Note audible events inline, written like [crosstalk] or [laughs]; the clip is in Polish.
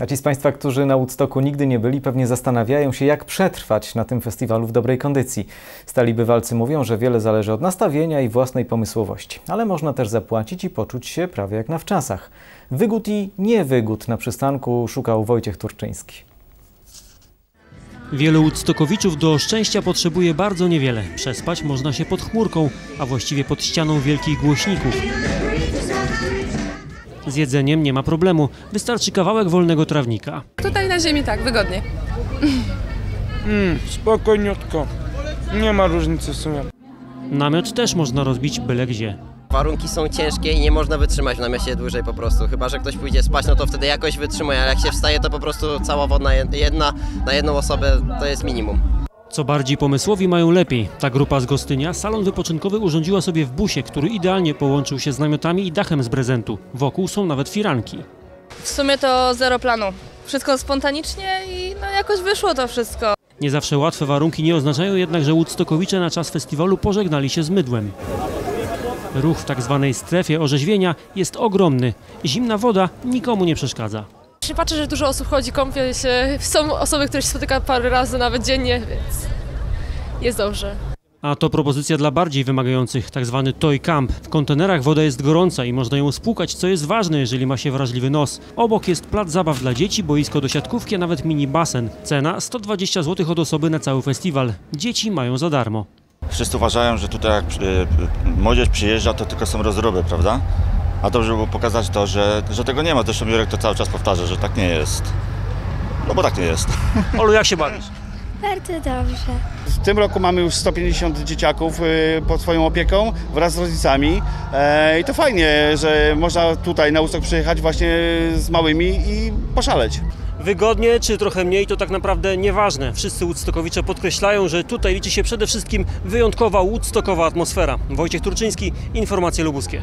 A ci z Państwa, którzy na Woodstocku nigdy nie byli, pewnie zastanawiają się, jak przetrwać na tym festiwalu w dobrej kondycji. Stali bywalcy mówią, że wiele zależy od nastawienia i własnej pomysłowości, ale można też zapłacić i poczuć się prawie jak na wczasach. Wygód i niewygód na przystanku szukał Wojciech Turczyński. Wielu Woodstockowiczów do szczęścia potrzebuje bardzo niewiele. Przespać można się pod chmurką, a właściwie pod ścianą wielkich głośników. Z jedzeniem nie ma problemu, wystarczy kawałek wolnego trawnika. Tutaj na ziemi tak, wygodnie. Mm, spokojniutko. Nie ma różnicy w sumie. Namiot też można rozbić byle gdzie. Warunki są ciężkie i nie można wytrzymać w namiocie dłużej po prostu. Chyba, że ktoś pójdzie spać, no to wtedy jakoś wytrzymuje, ale jak się wstaje, to po prostu cała wodna jedna na jedną osobę to jest minimum. Co bardziej pomysłowi mają lepiej. Ta grupa z Gostynia salon wypoczynkowy urządziła sobie w busie, który idealnie połączył się z namiotami i dachem z prezentu. Wokół są nawet firanki. W sumie to zero planu. Wszystko spontanicznie i no jakoś wyszło to wszystko. Nie zawsze łatwe warunki nie oznaczają jednak, że Woodstockowicze na czas festiwalu pożegnali się z mydłem. Ruch w tak zwanej strefie orzeźwienia jest ogromny. Zimna woda nikomu nie przeszkadza. Się patrzę, że dużo osób chodzi, kąpie się. Są osoby, które się spotyka parę razy nawet dziennie, więc jest dobrze. A to propozycja dla bardziej wymagających, tak zwany toy camp. W kontenerach woda jest gorąca i można ją spłukać, co jest ważne, jeżeli ma się wrażliwy nos. Obok jest plac zabaw dla dzieci, boisko do siatkówki, a nawet mini basen. Cena 120 zł od osoby na cały festiwal. Dzieci mają za darmo. Wszyscy uważają, że tutaj jak y, młodzież przyjeżdża, to tylko są rozruby, prawda? A dobrze by było pokazać to, że, że tego nie ma. Zresztą Jurek to cały czas powtarza, że tak nie jest. No bo tak nie jest. [laughs] Olu, jak się bawisz? Bardzo dobrze. W tym roku mamy już 150 dzieciaków y, pod swoją opieką wraz z rodzicami E, i to fajnie, że można tutaj na Ustok przyjechać właśnie z małymi i poszaleć. Wygodnie czy trochę mniej to tak naprawdę nieważne. Wszyscy Woodstockowicze podkreślają, że tutaj liczy się przede wszystkim wyjątkowa Woodstockowa atmosfera. Wojciech Turczyński, Informacje Lubuskie.